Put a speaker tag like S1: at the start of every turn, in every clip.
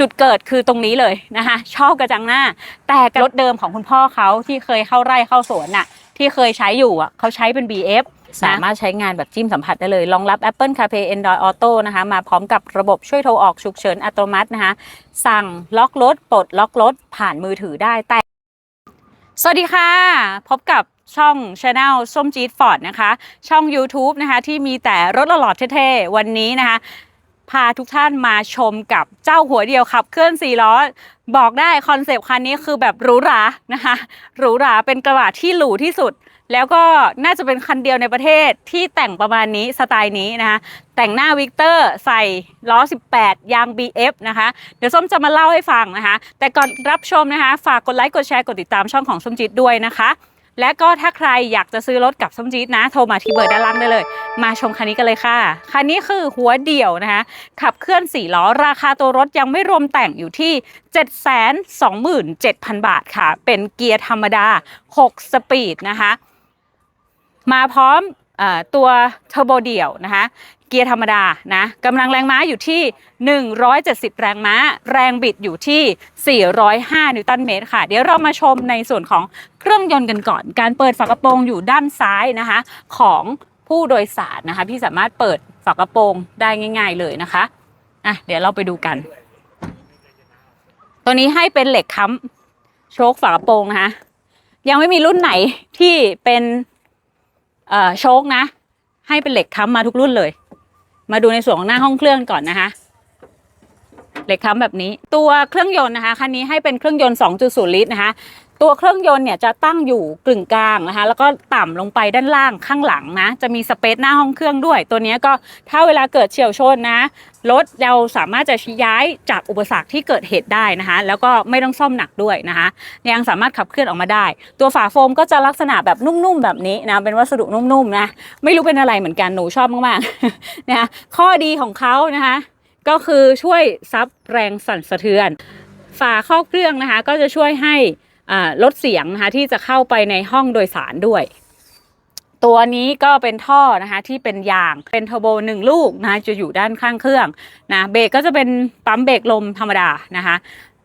S1: จุดเกิดคือตรงนี้เลยนะคะชอบกระจังหน้า แต่รถเดิมของคุณพ่อเขาที่เคยเข้าไร่เข้าสวนน่ะ ที่เคยใช้อยู่อะเขาใช้เป็น BF สามารถใช้งานแบบจิ้มสัมผัสได้เลย รองรับ Apple CarPlay Android Auto นะคะ มาพร้อมกับระบบช่วยโทรออกฉุกเฉินอัตโนมัตินะคะ สั่งล็อกรถปลดล็อกรถผ่านมือถือได้แต่ สวัสดีค่ะ พบกับช่อง Channel ส้มจี๊ดฟอร์ดนะคะ ช่อง YouTube นะคะ ที่มีแต่รถหล่อๆเท่ๆ วันนี้นะคะ พาทุกท่านมาชมกับเจ้าหัวเดียวขับ เคลื่อน4ล้อ บอกได้คอนเซปต์คันนี้คือแบบหรูหรานะคะหรูหราเป็นกระบะที่หรูที่สุด แล้วก็น่าจะเป็นคันเดียวในประเทศที่แต่งประมาณนี้สไตล์นี้นะคะแต่งหน้าวิกเตอร์ใส่ล้อ 18 ยาง BF นะคะ เดี๋ยวส้มจะมาเล่าให้ฟังนะคะ แต่ก่อนรับชมนะคะ ฝากกดไลค์กดแชร์กดติดตามช่องของส้มจิตด้วยนะคะ และก็ถ้าใครอยากจะซื้อรถกับส้มจี๊ดนะ โทรมาที่เบอร์ด้านล่างได้เลย มาชมคันนี้กันเลยค่ะ คันนี้คือหัวเดี่ยวนะคะ ขับเคลื่อน 4 ล้อ ราคาตัวรถยังไม่รวมแต่งอยู่ที่ 727,000 บาทค่ะ เป็นเกียร์ธรรมดา 6 สปีดนะคะ มาพร้อม ตัวเทอร์โบเดี่ยวนะคะเกียร์ธรรมดานะกำลังแรงม้าอยู่ที่ 170 แรงม้า แรงบิดอยู่ที่ 405 นิวตันเมตรค่ะ เดี๋ยวเรามาชมในส่วนของเครื่องยนต์กันก่อน การเปิดฝากระโปรงอยู่ด้านซ้ายนะคะ ของผู้โดยสารนะคะ พี่สามารถเปิดฝากระโปรงได้ง่าย ๆ เลยนะคะอะเดี๋ยวเราไปดูกัน ตัวนี้ให้เป็นเหล็กค้ำโชคฝากระโปรงนะคะยังไม่มีรุ่นไหนที่เป็น โชคนะ ให้เป็นเหล็กค้ำมาทุกรุ่นเลย มาดูในส่วนของหน้าห้องเครื่องก่อนนะคะ เหล็กค้ำแบบนี้ ตัวเครื่องยนต์นะคะคันนี้ให้เป็นเครื่องยนต์ 2.0 ลิตรนะคะ ตัวเครื่องยนต์เนี่ยจะตั้งอยู่กึ่งกลางนะคะ แล้วก็ต่ำลงไปด้านล่างข้างหลังนะ จะมีสเปซหน้าห้องเครื่องด้วย ตัวนี้ก็ถ้าเวลาเกิดเฉียวชนนะ รถเราสามารถจะย้ายจากอุปสรรคที่เกิดเหตุได้นะคะ แล้วก็ไม่ต้องซ่อมหนักด้วยนะคะ ยังสามารถขับเคลื่อนออกมาได้ ตัวฝาโฟมก็จะลักษณะแบบนุ่มๆแบบนี้นะ เป็นวัสดุนุ่มๆนะ ไม่รู้เป็นอะไรเหมือนกัน หนูชอบมากๆนะคะข้อดีของเขานะคะ ก็คือช่วยซับแรงสั่นสะเทือน ฝาครอบเครื่องนะคะ ก็จะช่วยให้ ลดเสียงนะคะที่จะเข้าไปในห้องโดยสารด้วย ตัวนี้ก็เป็นท่อนะคะที่เป็นยางเป็นเทอร์โบหนึ่งลูกนะะจะอยู่ด้านข้างเครื่องนะเบรกก็จะเป็นปั๊มเบรกลมธรรมดานะคะ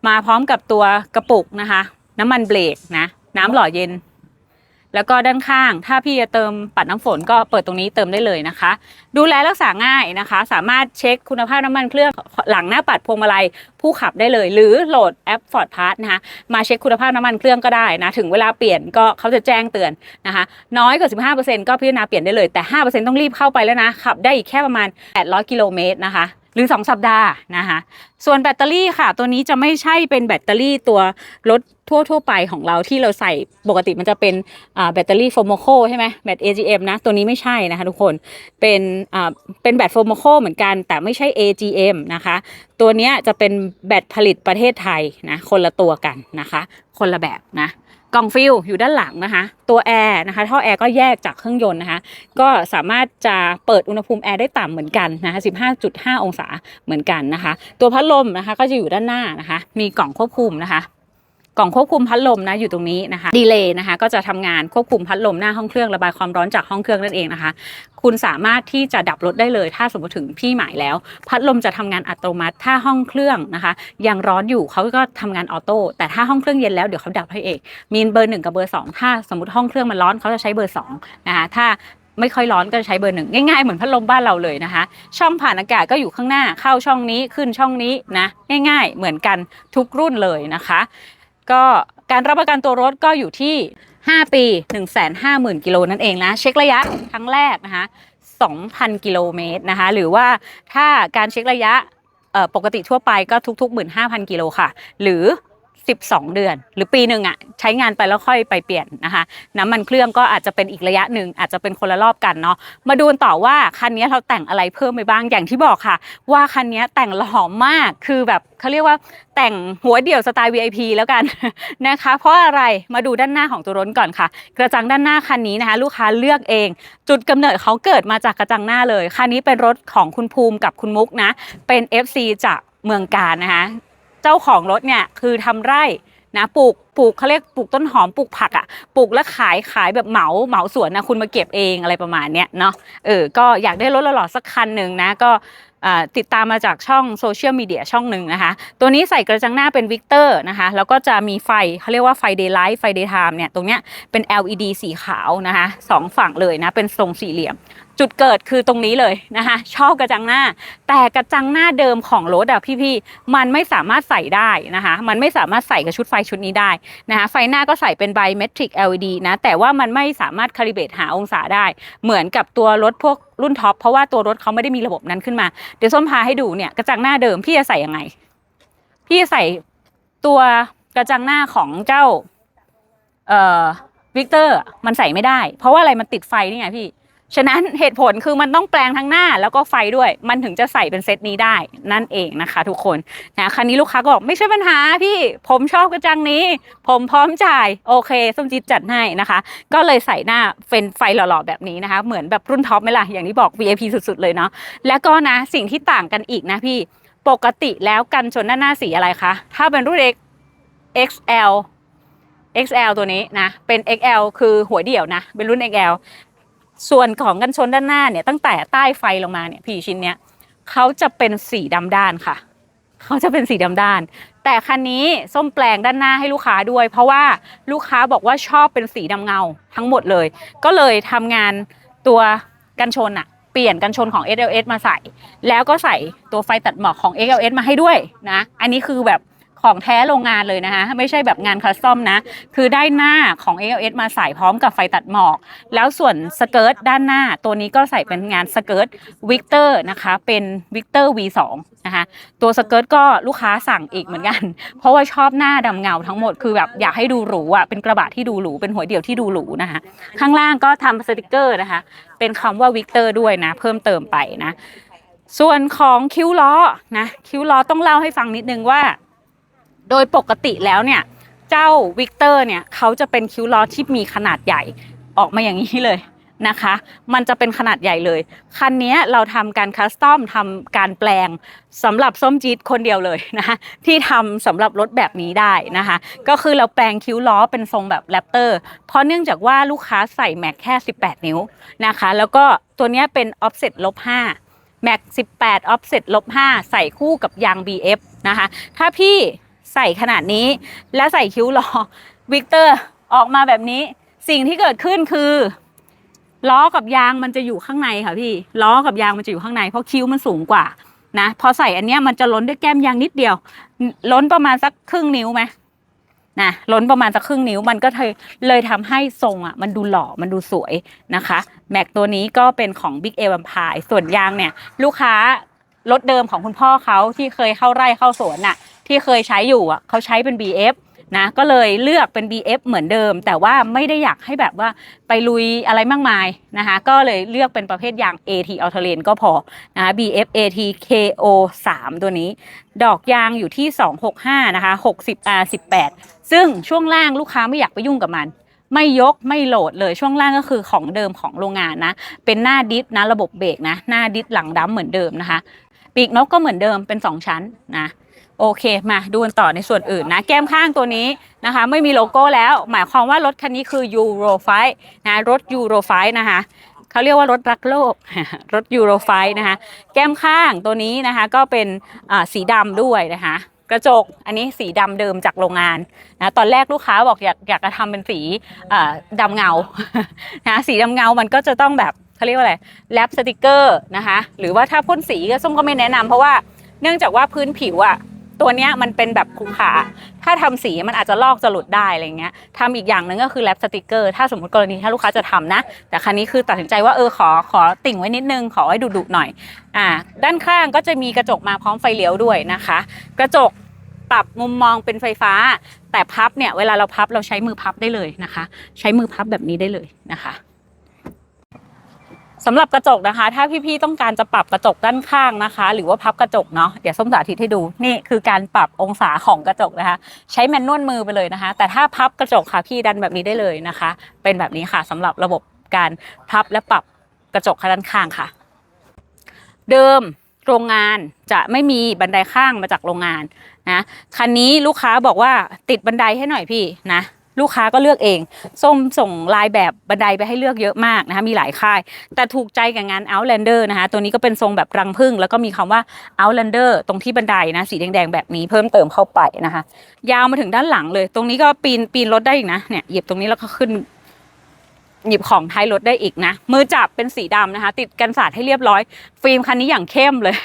S1: มาพร้อมกับตัวกระปุกนะคะ น้ำมันเบรกนะน้ำหล่อเย็น แล้วก็ด้านข้าง ถ้าพี่จะเติมปัดน้ำฝนก็เปิดตรงนี้เติมได้เลยนะคะ ดูแลรักษาง่ายนะคะ สามารถเช็คคุณภาพน้ำมันเครื่องหลังหน้าปัดพวงมาลัยผู้ขับได้เลย หรือโหลดแอป Ford Pass นะคะมาเช็คคุณภาพน้ำมันเครื่องก็ได้นะ ถึงเวลาเปลี่ยนก็เขาจะแจ้งเตือนนะคะ น้อยกว่า 15%ก็พิจารณาเปลี่ยนได้เลยแต่ 5%ต้องรีบเข้าไปแล้วนะขับได้อีกแค่ประมาณ 800 กิโลเมตรนะคะ หรือ 2 สัปดาห์นะคะส่วนแบตเตอรี่ค่ะ ตัวนี้จะไม่ใช่เป็นแบตเตอรี่ตัวรถทั่วทั่วๆไปของเราที่เราใส่ปกติมันจะเป็นแบตเตอรี่โฟโมโคใช่ไหมแบต AGM นะ ตัวนี้ไม่ใช่นะคะทุกคนเป็นเป็นแบตโฟโมโคเหมือนกัน แต่ไม่ใช่ AGM นะคะ ตัวนี้จะเป็นแบตผลิตประเทศไทยนะคนละตัวกันนะคะ คนละแบบนะ กล่องฟิลอยู่ด้านหลังนะคะ ตัวแอร์นะคะท่อแอร์ก็แยกจากเครื่องยนต์นะคะ ก็สามารถจะเปิดอุณหภูมิแอร์ได้ต่ำเหมือนกันนะคะ15.5 องศาเหมือนกันนะคะ ตัวพัดลมนะคะก็จะอยู่ด้านหน้านะคะ มีกล่องควบคุมนะคะ กล่องควบคุมพัดลมนะอยู่ตรงนี้นะคะดีเลย์นะคะก็จะทำงานควบคุมพัดลมหน้าห้องเครื่องระบายความร้อนจากห้องเครื่องนั่นเองนะคะ คุณสามารถที่จะดับรถได้เลย ถ้าสมมติถึงที่หมายแล้ว พัดลมจะทำงานอัตโนมัติ ถ้าห้องเครื่องนะคะ ยังร้อนอยู่เขาก็ทำงานออโต้แต่ถ้าห้องเครื่องเย็นแล้วเดี๋ยวเขาดับให้เองมีเบอร์หนึ่งกับเบอร์สองถ้าสมมติห้องเครื่องมันร้อนเขาจะใช้เบอร์สองนะคะถ้าไม่ค่อยร้อนก็จะใช้เบอร์หนึ่งง่ายๆเหมือนพัดลมบ้านเราเลยนะคะ ช่องผ่านอากาศก็อยู่ข้างหน้าเข้าช่องนี้ขึ้นช่องนี้นะง่ายๆเหมือนกันทุกรุ่นเลยนะคะ ก็การรับประกันตัวรถก็อยู่ที่ 5 ปี 150,000 กิโลนั่นเองนะ เช็คระยะครั้งแรกนะคะ 2,000 กิโลเมตรนะคะ หรือว่าถ้าการเช็คระยะปกติทั่วไปก็ทุกๆ 15,000 กิโลค่ะ หรือ 12 เดือน หรือปีหนึ่งอะใช้งานไปแล้วค่อยไปเปลี่ยนนะคะ น้ำมันเครื่องก็อาจจะเป็นอีกระยะหนึ่งอาจจะเป็นคนละรอบกันเนาะมาดูต่อว่าคันนี้เราแต่งอะไรเพิ่มไปบ้างอย่างที่บอกค่ะ ว่าคันนี้แต่งหอมากคือแบบเขาเรียกว่าแต่งหัวเดี่ยวสไตล์ VIP แล้วกันนะคะ เพราะอะไรมาดูด้านหน้าของตัวรถก่อนค่ะ กระจังด้านหน้าคันนี้นะคะ ลูกค้าเลือกเอง จุดกำเนิดเขาเกิดมาจากกระจังหน้าเลยคันนี้เป็นรถของคุณภูมิกับคุณมุกนะเป็น FC จากเมืองการนะคะ เจ้าของรถเนี่ยคือทำไร่นะปลูกปลูกเขาเรียกปลูกต้นหอมปลูกผักอะ่ะปลูกแล้วขายขายแบบเหมาเหมาสวนนะคุณมาเก็บเองอะไรประมาณเนี้ยเนาะเออก็อยากได้รถหล่อๆสักคันหนึ่งนะก็ติดตามมาจากช่องโซเชียลมีเดียช่องหนึ่งนะคะ ตัวนี้ใส่กระจังหน้าเป็นวิกเตอร์นะคะ แล้วก็จะมีไฟเขาเรียกว่าไฟ daylight ไฟ daytime เนี่ย ตรงเนี้ยเป็น LED สีขาวนะคะสองฝั่งเลยนะ เป็นทรงสี่เหลี่ยม จุดเกิดคือตรงนี้เลยนะคะชอบกระจังหน้า แต่กระจังหน้าเดิมของรถอะพี่ๆมันไม่สามารถใส่ได้นะคะ มันไม่สามารถใส่กับชุดไฟชุดนี้ได้นะคะไฟหน้าก็ใส่เป็น bimetric LED นะแต่ว่ามันไม่สามารถคาลิเบตหาองศาได้ เหมือนกับตัวรถพวกรุ่นท็อปเพราะว่าตัวรถเขาไม่ได้มีระบบนั้นขึ้นมา เดี๋ยวส้มพาให้ดูเนี่ยกระจังหน้าเดิมพี่จะใส่ยังไง พี่จะใส่ตัวกระจังหน้าของเจ้าเอ่อวิกเตอร์มันใส่ไม่ได้ เพราะว่าอะไรมันติดไฟนี่ไงพี่ ฉะนั้นเหตุผลคือมันต้องแปลงทั้งหน้าแล้วก็ไฟด้วย มันถึงจะใส่เป็นเซตนี้ได้นั่นเองนะคะ ทุกคนนะคันนี้ลูกค้าก็บอกไม่ใช่ปัญหาพี่ผมชอบกระจังนี้ ผมพร้อมจ่ายโอเคส้มจิตจัดให้นะคะ ก็เลยใส่หน้าเป็นไฟหล่อๆแบบนี้นะคะ เหมือนแบบรุ่นท็อปไหมล่ะอย่างที่บอก VIP สุดๆเลยเนาะแล้วก็นะสิ่งที่ต่างกันอีกนะพี่ปกติแล้วกันชนด้านหน้าสีอะไรคะถ้าเป็นรุ่น X XL XL ตัวนี้นะ เป็น XL คือหัวเดี่ยวนะ เป็นรุ่น XL ส่วนของกันชนด้านหน้าเนี่ยตั้งแต่ใต้ไฟลงมาเนี่ยพี่ชิ้นเนี้ยเขาจะเป็นสีดำด้านค่ะเขาจะเป็นสีดำด้าน แต่คันนี้ส้มแปลงด้านหน้าให้ลูกค้าด้วย เพราะว่าลูกค้าบอกว่าชอบเป็นสีดำเงาทั้งหมดเลย ก็เลยทำงานตัวกันชนอะเปลี่ยนกันชนของ SLS มาใส่ แล้วก็ใส่ตัวไฟตัดหมอกของ XLS มาให้ด้วยนะ อันนี้คือแบบ ของแท้โรงงานเลยนะคะ ไม่ใช่แบบงานคัสตอมนะ คือได้หน้าของ ALS มาใส่พร้อมกับไฟตัดหมอก แล้วส่วนสเกิร์ตด้านหน้าตัวนี้ก็ใส่เป็นงานสเกิร์ตวิกเตอร์นะคะเป็นวิกเตอร์ V2 นะคะตัวสเกิร์ตก็ลูกค้าสั่งอีกเหมือนกัน เพราะว่าชอบหน้าดำเงาทั้งหมดคือแบบอยากให้ดูหรูอะเป็นกระบะที่ดูหรูเป็นหัวเดี่ยวที่ดูหรูนะคะข้างล่างก็ทำสติกเกอร์นะคะ เป็นคำว่าวิกเตอร์ด้วยนะ เพิ่มเติมไปนะส่วนของคิ้วล้อนะคิ้วล้อต้องเล่าให้ฟังนิดนึงว่า โดยปกติแล้วเนี่ย เจ้าวิกเตอร์เนี่ยเขาจะเป็นคิ้วล้อที่มีขนาดใหญ่ออกมาอย่างนี้เลยนะคะ มันจะเป็นขนาดใหญ่เลย คันนี้เราทำการคัสตอมทำการแปลงสำหรับส้มจี๊ดคนเดียวเลยนะคะที่ทำสำหรับรถแบบนี้ได้นะคะ ก็คือเราแปลงคิ้วล้อเป็นทรงแบบแรปเตอร์ เพราะเนื่องจากว่าลูกค้าใส่แม็กแค่ 18 นิ้วนะคะ แล้วก็ตัวนี้เป็น offset ลบ5แม็ก18 offset ลบ5ใส่คู่กับยาง BF นะคะ ถ้าพี่ ใส่ขนาดนี้ แล้วใส่คิ้วล้อวิกเตอร์ออกมาแบบนี้ สิ่งที่เกิดขึ้นคือล้อกับยางมันจะอยู่ข้างในค่ะพี่ล้อกับยางมันจะอยู่ข้างใน เพราะคิ้วมันสูงกว่านะพอใส่อันเนี้ยมันจะล้นด้วยแก้มยางนิดเดียว ล้นประมาณสักครึ่งนิ้วไหมนะล้นประมาณสักครึ่งนิ้วมันก็เลยเลยทำให้ทรงอะมันดูหล่อมันดูสวยนะคะ แม็กตัวนี้ก็เป็นของ Big A Vampire ส่วนยางเนี่ย ลูกค้ารถเดิมของคุณพ่อเขาที่เคยเข้าไร่เข้าสวนน่ะ ที่เคยใช้อยู่อะเขาใช้เป็น BF นะก็เลยเลือกเป็น BF เหมือนเดิม แต่ว่าไม่ได้อยากให้แบบว่าไปลุยอะไรมากมายนะคะก็เลยเลือกเป็นประเภทยาง AT a l t e r a n ก็พอนะ BF AT KO 3 ตัวนี้ ดอกยางอยู่ที่ 265 นะคะ 60 R 18 ซึ่งช่วงล่างลูกค้าไม่อยากไปยุ่งกับมันไม่ยกไม่โหลดเลยช่วงล่างก็คือของเดิมของโรงงานนะ เป็นหน้าดิสนะระบบเบรกนะ หน้าดิสหลังดำเหมือนเดิมนะคะ ปีกนกก็เหมือนเดิมเป็น 2 ชั้นนะ โอเคมาดูกันต่อในส่วนอื่นนะ แก้มข้างตัวนี้นะคะ ไม่มีโลโก้แล้ว หมายความว่ารถคันนี้คือ Euro 5นะรถ Euro 5นะคะเขาเรียกว่ารถรักโลก รถ Euro 5นะคะ แก้มข้างตัวนี้นะคะ ก็เป็นสีดำด้วยนะคะกระจกอันนี้สีดำเดิมจากโรงงานนะตอนแรกลูกค้าบอกอยากอยากจะทำเป็นสีอ่าดำเงานะสีดำเงามันก็จะต้องแบบเขาเรียกว่าอะไรแรปสติกเกอร์นะคะหรือว่าถ้าพ่นสีก็ส้มก็ไม่แนะนำเพราะว่าเนื่องจากว่าพื้นผิวอะ ตัวเนี้ยมันเป็นแบบขรุขระถ้าทำสีมันอาจจะลอกจะหลุดได้อะไรเงี้ยทำอีกอย่างหนึ่งก็คือแรปสติกเกอร์ถ้าสมมติกรณีถ้าลูกค้าจะทำนะ แต่ครั้นี้คือตัดสินใจว่าเออขอขอติ่งไว้นิดนึงขอให้ดุๆหน่อยอ่าด้านข้างก็จะมีกระจกมาพร้อมไฟเลี้ยวด้วยนะคะ กระจกปรับมุมมองเป็นไฟฟ้า แต่พับเนี่ยเวลาเราพับเราใช้มือพับได้เลยนะคะ ใช้มือพับแบบนี้ได้เลยนะคะ สำหรับกระจกนะคะ ถ้าพี่ๆต้องการจะปรับกระจกด้านข้างนะคะ หรือว่าพับกระจกเนาะเดี๋ยวส้มสาธิตให้ดูนี่คือการปรับองศาของกระจกนะคะ ใช้แมนนวลมือไปเลยนะคะ แต่ถ้าพับกระจกค่ะพี่ดันแบบนี้ได้เลยนะคะ เป็นแบบนี้ค่ะสำหรับระบบการพับและปรับกระจกด้านข้างค่ะ เดิมโรงงานจะไม่มีบันไดข้างมาจากโรงงานนะคันนี้ลูกค้าบอกว่าติดบันไดให้หน่อยพี่นะ ลูกค้าก็เลือกเอง ส้มส่งลายแบบบันไดไปให้เลือกเยอะมากนะคะมีหลายค่าย แต่ถูกใจกับงาน Outlander นะคะตัวนี้ก็เป็นทรงแบบรังผึ้งแล้วก็มีคำว่า Outlander ตรงที่บันไดนะสีแดงๆแบบนี้เพิ่มเติมเข้าไปนะคะ ยาวมาถึงด้านหลังเลย ตรงนี้ก็ปีนปีนรถได้อีกนะเนี่ยหยิบตรงนี้แล้วก็ขึ้นหยิบของท้ายรถได้อีกนะ มือจับเป็นสีดำนะคะ ติดกันสาดให้เรียบร้อย ฟิล์มคันนี้อย่างเข้มเลย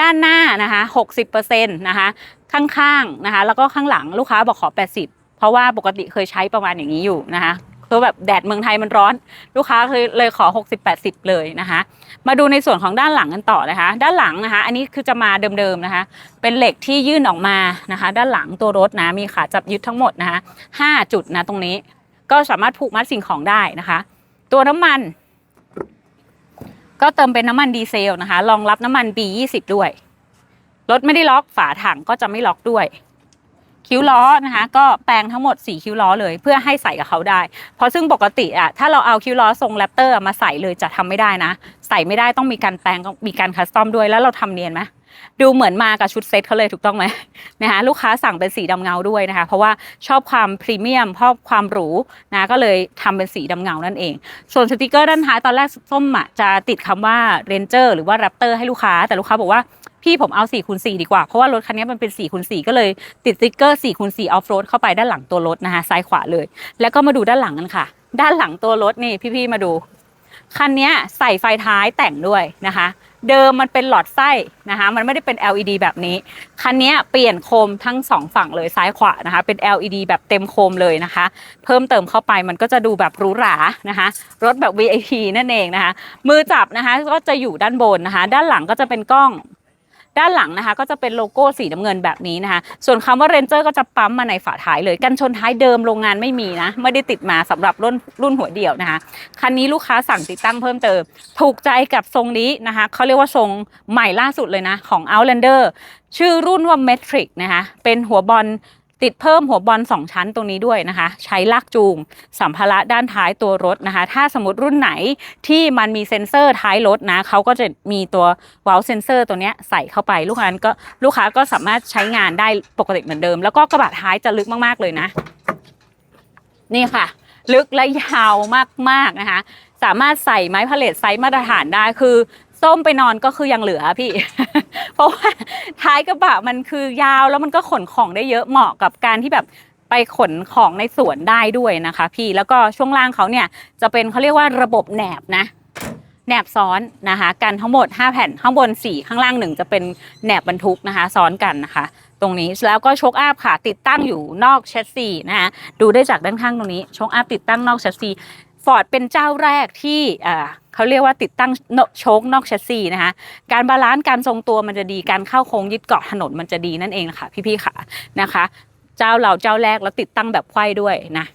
S1: ด้านหน้านะคะ 60%นะคะ ข้างๆนะคะ แล้วก็ข้างหลังลูกค้าบอกขอ 80 เพราะว่าปกติเคยใช้ประมาณอย่างนี้อยู่นะคะคือแบบแดดเมืองไทยมันร้อน ลูกค้าเคยเลยขอ 60-80 เลยนะคะ มาดูในส่วนของด้านหลังกันต่อนะคะ ด้านหลังนะคะ อันนี้คือจะมาเดิมๆนะคะ เป็นเหล็กที่ยื่นออกมานะคะ ด้านหลังตัวรถนะมีขาจับยึดทั้งหมดนะคะ5จุดนะตรงนี้ ก็สามารถผูกมัดสิ่งของได้นะคะ ตัวน้ำมัน ก็เติมเป็นน้ำมันดีเซลนะคะรองรับน้ำมัน B20 ด้วยรถไม่ได้ล็อกฝาถังก็จะไม่ล็อกด้วย คิ้วล้อนะคะ ก็แปลงทั้งหมด 4 คิ้วล้อเลย เพื่อให้ใส่กับเขาได้ เพราะซึ่งปกติอะถ้าเราเอาคิ้วล้อทรงแรปเตอร์มาใส่เลยจะทำไม่ได้นะ ใส่ไม่ได้ต้องมีการแปลงมีการคัสตอมด้วยแล้วเราทำเนียนไหมดูเหมือนมากับชุดเซ็ตเขาเลยถูกต้องไหมนะคะลูกค้าสั่งเป็นสีดำเงาด้วยนะคะ เพราะว่าชอบความพรีเมียมชอบความหรูนะก็เลยทำเป็นสีดำเงานั่นเอง ส่วนสติกเกอร์ด้านท้ายตอนแรกส้มอะจะติดคำว่าเรนเจอร์หรือว่าแรปเตอร์ให้ลูกค้าแต่ลูกค้าบอกว่า พี่ผมเอา4คูณ4ดีกว่า เพราะว่ารถคันนี้มันเป็น4คูณ4ก็เลยติดสติ๊กเกอร์4คูณ4ออฟโรดเข้าไปด้านหลังตัวรถนะคะซ้ายขวาเลย แล้วก็มาดูด้านหลังกันค่ะ ด้านหลังตัวรถนี่พี่ๆมาดูคันนี้ใส่ไฟท้ายแต่งด้วยนะคะ เดิมมันเป็นหลอดไส้นะคะ มันไม่ได้เป็น LED แบบนี้ คันนี้เปลี่ยนโคมทั้งสองฝั่งเลยซ้ายขวานะคะ เป็น LED แบบเต็มโคมเลยนะคะ เพิ่มเติมเข้าไปมันก็จะดูแบบหรูหรานะคะ รถแบบ VIP นั่นเองนะคะ มือจับนะคะก็จะอยู่ด้านบนนะคะ ด้านหลังก็จะเป็นกล้อง ด้านหลังนะคะ ก็จะเป็นโลโก้สีน้ำเงินแบบนี้นะคะ ส่วนคำว่าเรนเจอร์ก็จะปั๊มมาในฝาท้ายเลยกันชนท้ายเดิมโรงงานไม่มีนะ ไม่ได้ติดมาสำหรับรุ่นรุ่นหัวเดี่ยวนะคะ คันนี้ลูกค้าสั่งติดตั้งเพิ่มเติม ถูกใจกับทรงนี้นะคะเขาเรียกว่าทรงใหม่ล่าสุดเลยนะของ Outlander ชื่อรุ่นว่า Metric นะคะเป็นหัวบอล ติดเพิ่มหัวบอล2ชั้นตรงนี้ด้วยนะคะ ใช้ลากจูง สัมภาระด้านท้ายตัวรถนะคะ ถ้าสมมติรุ่นไหนที่มันมีเซ็นเซอร์ท้ายรถนะเขาก็จะมีตัววาล์วเซ็นเซอร์ตัวนี้ใส่เข้าไปลูกค้าก็ลูกค้าก็สามารถใช้งานได้ปกติเหมือนเดิม แล้วก็กระบะท้ายจะลึกมากๆเลยนะ นี่ค่ะ ลึกและยาวมากๆนะคะ สามารถใส่ไม้พาเลทไซส์มาตรฐานได้คือ ส้มไปนอนก็คือยังเหลือพี่ เพราะว่าท้ายกระบะมันคือยาวแล้วมันก็ขนของได้เยอะเหมาะกับการที่แบบไปขนของในสวนได้ด้วยนะคะ พี่แล้วก็ช่วงล่างเขาเนี่ยจะเป็นเขาเรียกว่าระบบแหนบนะแหนบซ้อนนะคะกันทั้งหมด 5 แผ่นข้างบน 4 ข้างล่างหนึ่งจะเป็นแหนบบรรทุกนะคะ ซ้อนกันนะคะ ตรงนี้แล้วก็โชคอัพค่ะติดตั้งอยู่นอกแชสซีนะคะดูได้จากด้านข้างตรงนี้โชคอัพติดตั้งนอกแชสซี ฟอร์ดเป็นเจ้าแรกที่เขาเรียกว่าติดตั้งโชค นอกแชสซีนะคะการบาลานซ์การทรงตัวมันจะดีการเข้าโค้งยึดเกาะถนนมันจะดีนั่นเองนะคะพี่ๆค่ะนะคะ เจ้าเราเจ้าแรกแล้วติดตั้งแบบไขว้ด้วยนะ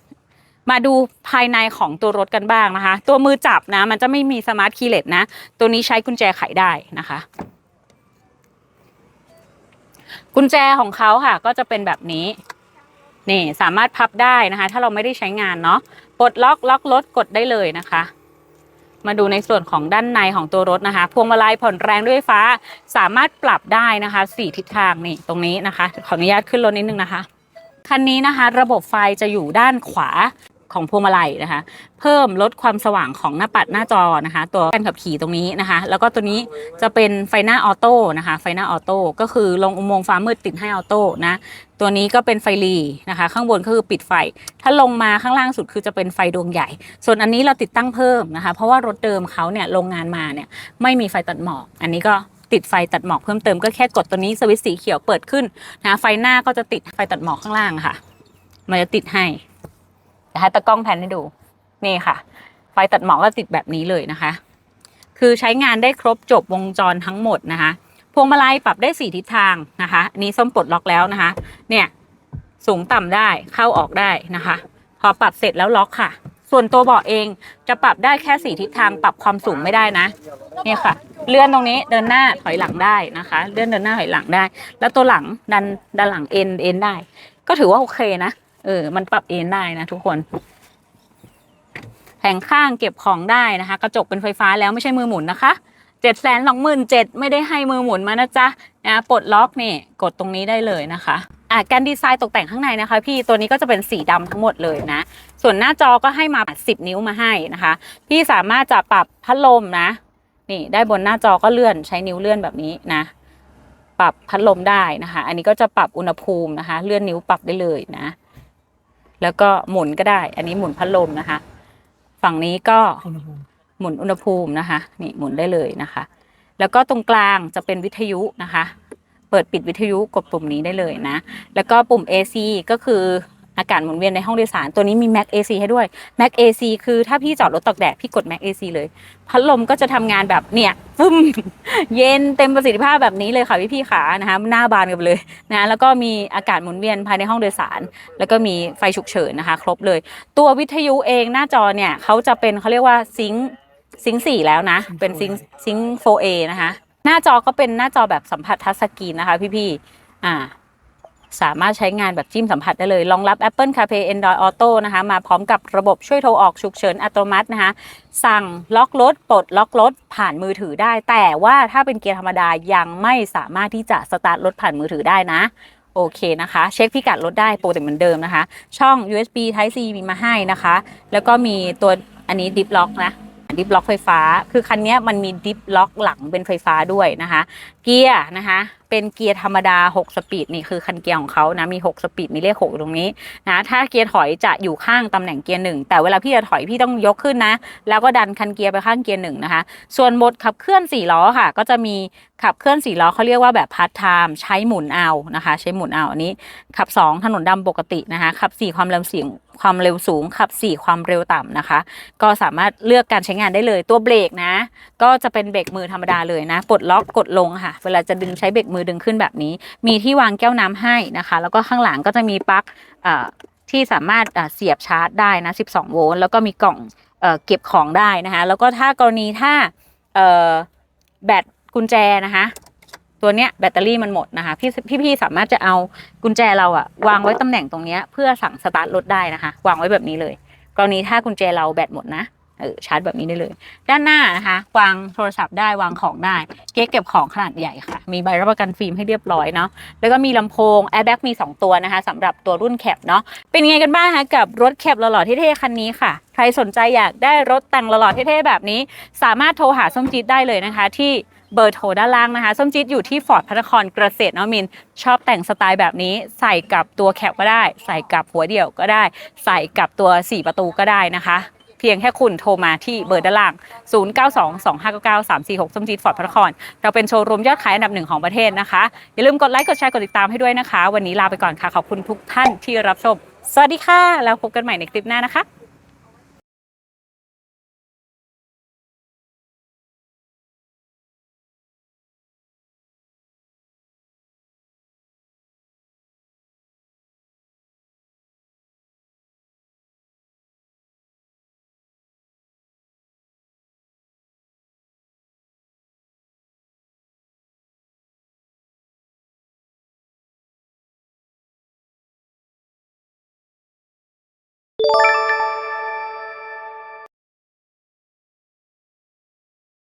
S1: มาดูภายในของตัวรถกันบ้างนะคะ ตัวมือจับนะมันจะไม่มีสมาร์ทคีย์เลสนะ ตัวนี้ใช้กุญแจไขได้นะคะ กุญแจของเขาค่ะก็จะเป็นแบบนี้ นี่สามารถพับได้นะคะ ถ้าเราไม่ได้ใช้งานเนาะปลดล็อกล็อกรถกดได้เลยนะคะ มาดูในส่วนของด้านในของตัวรถนะคะ พวงมาลัยผ่อนแรงด้วยไฟฟ้า สามารถปรับได้นะคะสี่ทิศทางนี่ตรงนี้นะคะ ขออนุญาตขึ้นรถนิดนึงนะคะคันนี้นะคะ ระบบไฟจะอยู่ด้านขวา ของพวงมาลัยนะคะ เพิ่มลดความสว่างของหน้าปัดหน้าจอนะคะ ตัวการขับขี่ตรงนี้นะคะ แล้วก็ตัวนี้จะเป็นไฟหน้าออโต้นะคะ ไฟหน้าออโต้ก็คือลงอุโมงค์ฟ้ามืดติดให้ออโต้นะตัวนี้ก็เป็นไฟรีนะคะ ข้างบนก็คือปิดไฟ ถ้าลงมาข้างล่างสุดคือจะเป็นไฟดวงใหญ่ ส่วนอันนี้เราติดตั้งเพิ่มนะคะ เพราะว่ารถเดิมเขาเนี่ยโรงงานมาเนี่ยไม่มีไฟตัดหมอก อันนี้ก็ติดไฟตัดหมอกเพิ่มเติมก็แค่กดตัวนี้สวิตช์สีเขียวเปิดขึ้นนะไฟหน้าก็จะติดไฟตัดหมอกข้างล่างค่ะ มันจะติดให้ เดี๋ยวให้ตะกล้องแพนให้ดูนี่ค่ะ ไฟตัดหมอกก็ติดแบบนี้เลยนะคะ คือใช้งานได้ครบจบวงจรทั้งหมดนะคะพวงมาลัยปรับได้สี่ทิศทางนะคะอันนี้ส้มปลดล็อกแล้วนะคะ เนี่ยสูงต่ำได้เข้าออกได้นะคะ พอปรับเสร็จแล้วล็อกค่ะ ส่วนตัวเบาะเองจะปรับได้แค่สี่ทิศทางปรับความสูงไม่ได้นะเนี่ยค่ะ เลื่อนตรงนี้เดินหน้าถอยหลังได้นะคะ เลื่อนเดินหน้าถอยหลังได้ แล้วตัวหลังดันดันหลังเอ็นเอ็นได้ ก็ถือว่าโอเคนะ เออ มันปรับเอ็นได้นะทุกคน แผงข้างเก็บของได้นะคะ กระจกเป็นไฟฟ้าแล้วไม่ใช่มือหมุนนะคะเจ็ดแสนสองหมื่นเจ็ดไม่ได้ให้มือหมุนมานะจ๊ะนะปลดล็อกนี่กดตรงนี้ได้เลยนะคะอะการดีไซน์ตกแต่งข้างในนะคะ พี่ตัวนี้ก็จะเป็นสีดำทั้งหมดเลยนะ ส่วนหน้าจอก็ให้มา 10 นิ้วมาให้นะคะ พี่สามารถจะปรับพัดลมนะ นี่ได้บนหน้าจอก็เลื่อนใช้นิ้วเลื่อนแบบนี้นะ ปรับพัดลมได้นะคะ อันนี้ก็จะปรับอุณหภูมินะคะ เลื่อนนิ้วปรับได้เลยนะ แล้วก็หมุนก็ได้ อันนี้หมุนพัดลมนะคะ ฝั่งนี้ก็
S2: หมิ
S1: หมุนอุณหภูมินะคะ นี่หมุนได้เลยนะคะ แล้วก็ตรงกลางจะเป็นวิทยุนะคะ เปิดปิดวิทยุกดปุ่มนี้ได้เลยนะ แล้วก็ปุ่ม AC ก็คือ อากาศหมุนเวียนในห้องโดยสาร ตัวนี้มี Mac AC ให้ด้วย Mac AC คือถ้าพี่จอดรถตากแดดพี่กด Mac AC เลย พัดลมก็จะทำงานแบบเนี่ยฟึ่มเย็นเต็มประสิทธิภาพแบบนี้เลยค่ะพี่พี่ๆขานะคะหน้าบานกันไปเลยนะแล้วก็มีอากาศหมุนเวียนภายในห้องโดยสาร แล้วก็มีไฟฉุกเฉินนะคะ ครบเลย ตัววิทยุเองหน้าจอเนี่ยเขาจะเป็นเขาเรียกว่าซิงซิงสี่แล้วนะ เป็นซิงซิง 4A นะคะ หน้าจอก็เป็นหน้าจอแบบสัมผัสทัชสกรีนนะคะพี่ๆอ่า สามารถใช้งานแบบจิ้มสัมผัสได้เลยรองรับ Apple CarPlay Android Auto นะคะมาพร้อมกับระบบช่วยโทรออกฉุกเฉินอัตโนมัตินะคะสั่งล็อกรถปลดล็อกรถผ่านมือถือได้ แต่ว่าถ้าเป็นเกียร์ธรรมดายังไม่สามารถที่จะสตาร์ทรถผ่านมือถือได้นะโอเคนะคะ เช็คพิกัดรถได้ปกติเหมือนเดิมนะคะ ช่อง USB Type C มีมาให้นะคะ แล้วก็มีตัวอันนี้ดิฟล็อกนะดิฟล็อกไฟฟ้า คือคันนี้มันมีดิฟล็อกหลังเป็นไฟฟ้าด้วยนะคะ เกียร์นะคะ เป็นเกียร์ธรรมดา 6 สปีดนี่คือคันเกียร์ของเขานะมี 6 สปีดมีเลข 6 ตรงนี้นะถ้าเกียร์ถอยจะอยู่ข้างตำแหน่งเกียร์หนึ่งแต่เวลาพี่จะถอยพี่ต้องยกขึ้นนะ แล้วก็ดันคันเกียร์ไปข้างเกียร์หนึ่งนะคะ ส่วนโหมดขับเคลื่อน4ล้อค่ะ ก็จะมีขับเคลื่อน4ล้อเขาเรียกว่าแบบพาร์ทไทม์ใช้หมุนเอานะคะ ใช้หมุนเอาอันนี้ขับ 2 ถนนดำปกตินะคะขับ 4 ความเร็วเสียงความเร็วสูงขับ 4 ความเร็วต่ำนะคะ ก็สามารถเลือกการใช้งานได้เลยตัวเบรกนะ ก็จะเป็นเบรกมือธรรมดาเลยนะปลดล็อกกดลงค่ะ เวลาจะดึงใช้เบรกมือดึงขึ้นแบบนี้ มีที่วางแก้วน้ำให้นะคะ แล้วก็ข้างหลังก็จะมีปลั๊กที่สามารถเสียบชาร์จได้นะ 12 โวลต์แล้วก็มีกล่องเอเก็บของได้นะคะ แล้วก็ถ้ากรณีถ้าแบตกุญแจนะคะตัวเนี้ยแบตเตอรี่มันหมดนะคะพี่พี่พี่สามารถจะเอากุญแจเราอะวางไว้ตำแหน่งตรงเนี้ยเพื่อสั่งสตาร์ทรถได้นะคะ วางไว้แบบนี้เลย กรณีถ้ากุญแจเราแบตหมดนะ เออชาร์จแบบนี้ได้เลย ด้านหน้านะคะวางโทรศัพท์ได้วางของได้เก๊กเก็บของขนาดใหญ่ค่ะ มีใบรับประกันฟิล์มให้เรียบร้อยเนาะแล้วก็มีลำโพงแอร์แบ็กมี 2 ตัวนะคะสำหรับตัวรุ่นแคปเนาะเป็นไงกันบ้างคะกับรถแคปหล่อๆเท่ๆคันนี้ค่ะใครสนใจอยากได้รถแต่งหล่อๆเท่ๆแบบนี้ สามารถโทรหาส้มจี๊ดได้เลยนะคะ ที่เบอร์โทรด้านล่างนะคะ ส้มจี๊ดอยู่ที่ฟอร์ดพระนครเกษตรนวมิน ชอบแต่งสไตล์แบบนี้ ใส่กับตัวแคปก็ได้ ใส่กับหัวเดี่ยวก็ได้ ใส่กับตัว 4 ประตูก็ได้นะคะ เพียงแค่คุณโทรมาที่เบอร์ด้านล่าง 0922599346ส้มจี๊ดฟอร์ดพระนคร เราเป็นโชว์รูมยอดขายอันดับหนึ่งของประเทศนะคะ อย่าลืมกดไลค์กดแชร์กดติดตามให้ด้วยนะคะ วันนี้ลาไปก่อนค่ะขอบคุณทุกท่านที่รับชม สวัสดีค่ะ แล้วพบกันใหม่ในคลิปหน้านะคะ